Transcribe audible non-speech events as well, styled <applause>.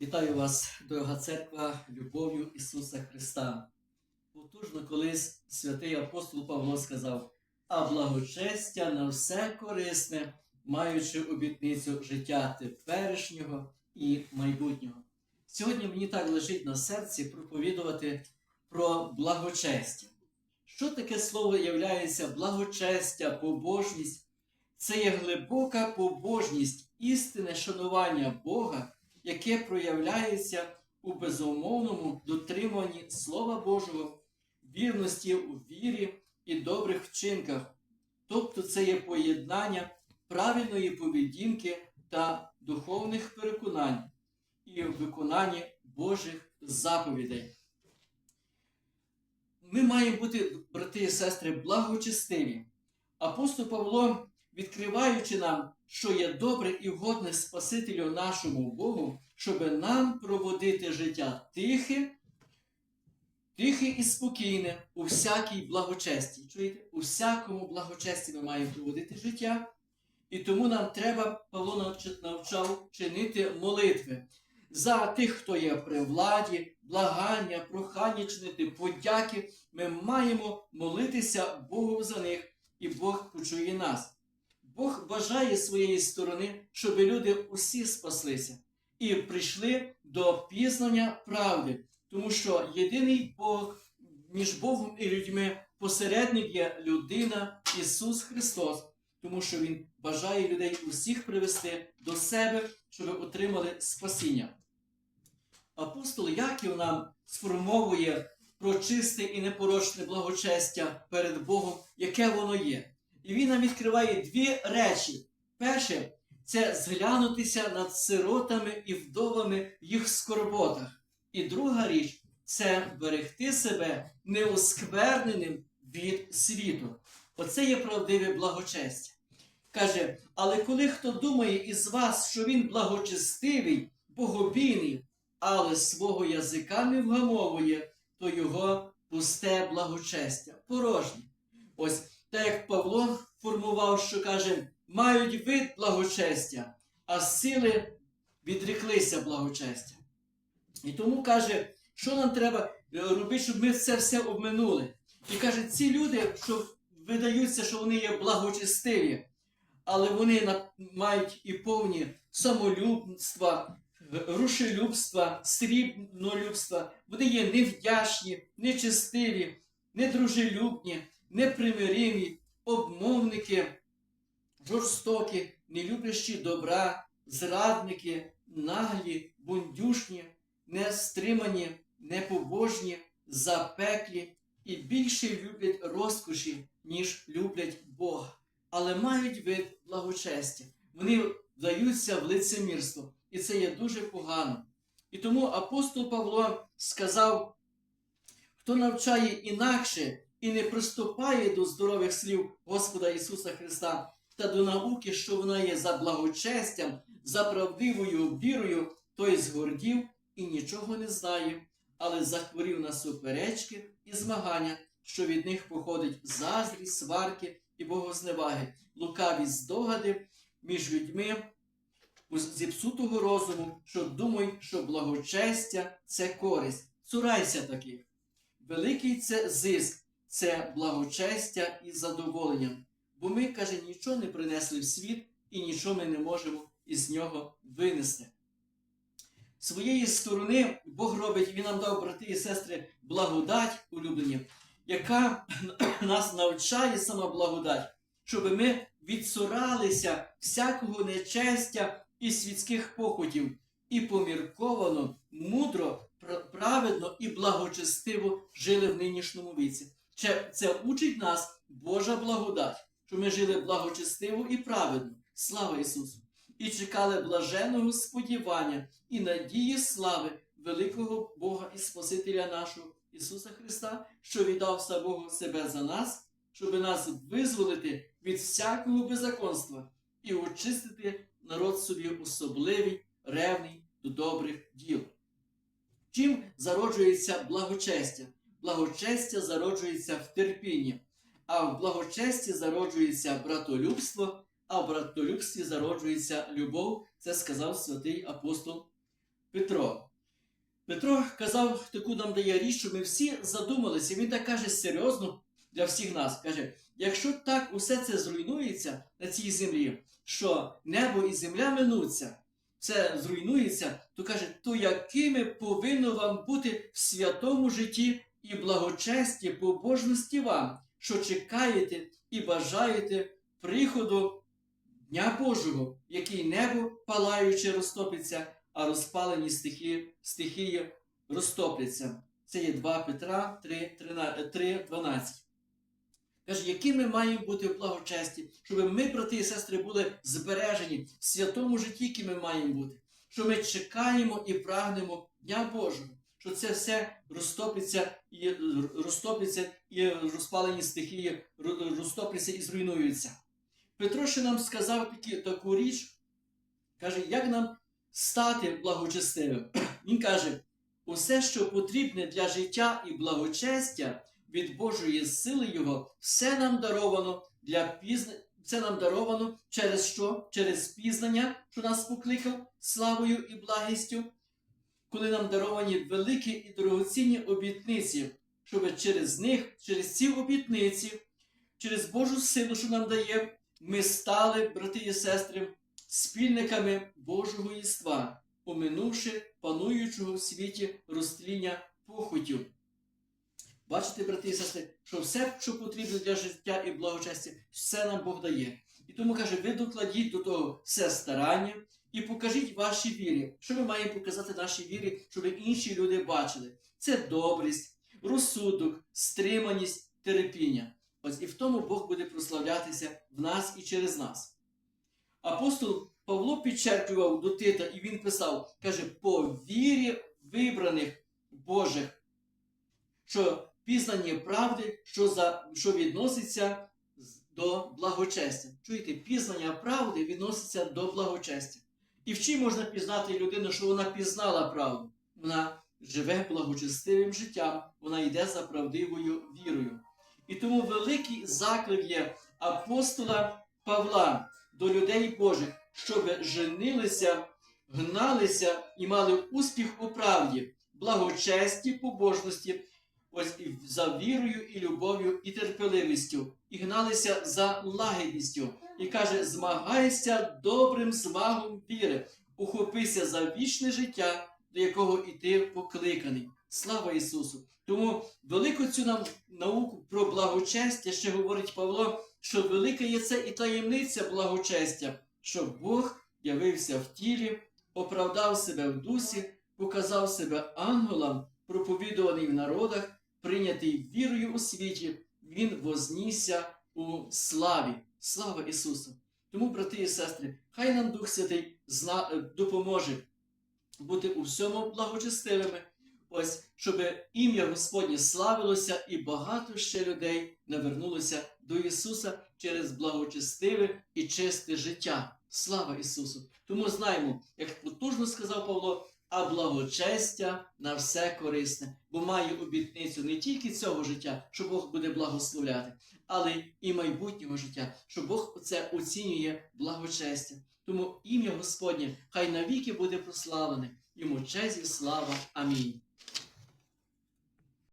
Вітаю вас, дорога церква, любов'ю Ісуса Христа. Потужно колись святий апостол Павло сказав: а благочестя на все корисне, маючи обітницю життя теперішнього і майбутнього. Сьогодні мені так лежить на серці проповідувати про благочестя. Що таке слово являється благочестя, побожність? Це є глибока побожність, істинне шанування Бога яке проявляється у безумовному дотриманні Слова Божого, вірності у вірі і добрих вчинках. Тобто це є поєднання правильної поведінки та духовних переконань і виконанні Божих заповідей. Ми маємо бути, брати і сестри, благочестиві. Апостол Павло, відкриваючи нам що є добре і вгодне Спасителю нашому Богу, щоб нам проводити життя тихе, тихе і спокійне у всякій благочесті. Чуєте? У всякому благочесті ми маємо проводити життя. І тому нам треба, Павло навчав чинити молитви за тих, хто є при владі, благання, прохання чинити, подяки. Ми маємо молитися Богу за них, і Бог почує нас. Бог бажає своєї сторони, щоб люди усі спаслися і прийшли до пізнання правди, тому що єдиний Бог між Богом і людьми посередник є людина Ісус Христос, тому що Він бажає людей усіх привести до себе, щоб отримали спасіння. Апостол Яків нам сформовує про чисте і непорочне благочестя перед Богом, яке воно є. І він нам відкриває дві речі. Перше, це зглянутися над сиротами і вдовами в їх скорботах. І друга річ це берегти себе неоскверненим від світу. Оце є правдиве благочестя. Каже, але коли хто думає із вас, що він благочестивий, богобійний, але свого язика не вгамовує, то його пусте благочестя, порожнє. Ось так як Павло формував, що каже, мають вид благочестя, а сили відреклися благочестя. І тому каже, що нам треба робити, щоб ми це все обминули. І каже, ці люди, що видаються, що вони є благочестиві, але вони мають і повні самолюбства, рушелюбства, срібнолюбства, вони є невдячні, нечестиві, недружелюбні непримиримі, обмовники, жорстокі, нелюблящі добра, зрадники, наглі, бундюшні, нестримані, непобожні, запеклі і більше люблять розкоші, ніж люблять Бога, але мають вид благочестя. Вони вдаються в лицемірство, і це є дуже погано. І тому апостол Павло сказав, хто навчає інакше, і не приступає до здорових слів Господа Ісуса Христа та до науки, що вона є за благочестям, за правдивою вірою, той згордів і нічого не знає, але захворів на суперечки і змагання, що від них походить заздрість, сварки і богозневаги, лукаві здогади між людьми зіпсутого розуму, що думають, що благочестя це користь. Цурайся таких. Великий це зиск це благочестя і задоволення. Бо ми, каже, нічого не принесли в світ і нічого ми не можемо із нього винести. Своєї сторони Бог робить, Він нам дав, брати і сестри, благодать улюблені, яка <clears throat> нас навчає сама благодать, щоб ми відсуралися всякого нечестя і світських похотів, і помірковано, мудро, праведно і благочестиво жили в нинішньому віці. Це учить нас Божа благодать, що ми жили благочестиво і праведно. Слава Ісусу! І чекали блаженого сподівання і надії слави великого Бога і Спасителя нашого Ісуса Христа, що віддав самого себе за нас, щоб нас визволити від всякого беззаконства і очистити народ собі особливий, ревний до добрих діл. Чим зароджується благочестя? Благочестя зароджується в терпінні, а в благочесті зароджується братолюбство, а в братолюбстві зароджується любов, це сказав святий апостол Петро. Петро казав, таку нам дає річ, що ми всі задумалися. Він так каже серйозно для всіх нас. Каже, якщо так усе це зруйнується на цій землі, що небо і земля минуться, це зруйнується, то каже, то якими повинно вам бути в святому житті і благочесті, побожності вам, що чекаєте і бажаєте приходу Дня Божого, який небо палаюче розтопиться, а розпалені стихії, стихії розтопляться. Це є 2 Петра 3, 13, 3 12. Каже, які ми маємо бути в благочесті, щоб ми, брати і сестри, були збережені в святому житті, які ми маємо бути, що ми чекаємо і прагнемо Дня Божого, що це все розтопиться і розтопиться, і розпалені стихії ро- розтопляться і зруйнуються. Петро ще нам сказав такі, таку річ, каже, як нам стати благочестивим. <clears throat> Він каже, усе, що потрібне для життя і благочестя від Божої сили Його, все нам даровано для пізна... Це нам даровано через що? Через пізнання, що нас покликав славою і благістю, коли нам даровані великі і дорогоцінні обітниці, щоб через них, через ці обітниці, через Божу силу, що нам дає, ми стали, брати і сестри, спільниками Божого єства, оминувши пануючого в світі розтління похотів. Бачите, брати і сестри, що все, що потрібно для життя і благочестя, все нам Бог дає. І тому каже, ви докладіть до того все старання і покажіть ваші вірі. Що ми маємо показати нашій вірі, щоб інші люди бачили? Це добрість, розсудок, стриманість, терпіння. Ось і в тому Бог буде прославлятися в нас і через нас. Апостол Павло підчеркував до Тита, і він писав, каже, по вірі вибраних Божих, що пізнання правди, що, за, що відноситься до благочестя. Чуєте, пізнання правди відноситься до благочестя. І в чим можна пізнати людину, що вона пізнала правду? Вона живе благочестивим життям, вона йде за правдивою вірою. І тому великий заклик є апостола Павла до людей Божих, щоб женилися, гналися і мали успіх у правді, благочесті, побожності, ось за вірою і любов'ю і терпеливістю, і гналися за лагідністю. І каже: змагайся добрим змагом віри, ухопися за вічне життя, до якого і ти покликаний. Слава Ісусу! Тому велику цю нам науку про благочестя ще говорить Павло, що велика є це і таємниця благочестя, що Бог явився в тілі, оправдав себе в дусі, показав себе ангелам, проповідуваний в народах, прийнятий вірою у світі, Він вознісся у славі. Слава Ісусу! Тому, брати і сестри, хай нам Дух Святий е, допоможе бути у всьому благочестивими, ось, щоб ім'я Господнє славилося і багато ще людей навернулося до Ісуса через благочестиве і чисте життя. Слава Ісусу! Тому знаємо, як потужно сказав Павло, а благочестя на все корисне, бо має обітницю не тільки цього життя, що Бог буде благословляти, але і майбутнього життя, що Бог це оцінює благочестя. Тому ім'я Господнє хай навіки буде прославлене, йому честь і слава. Амінь.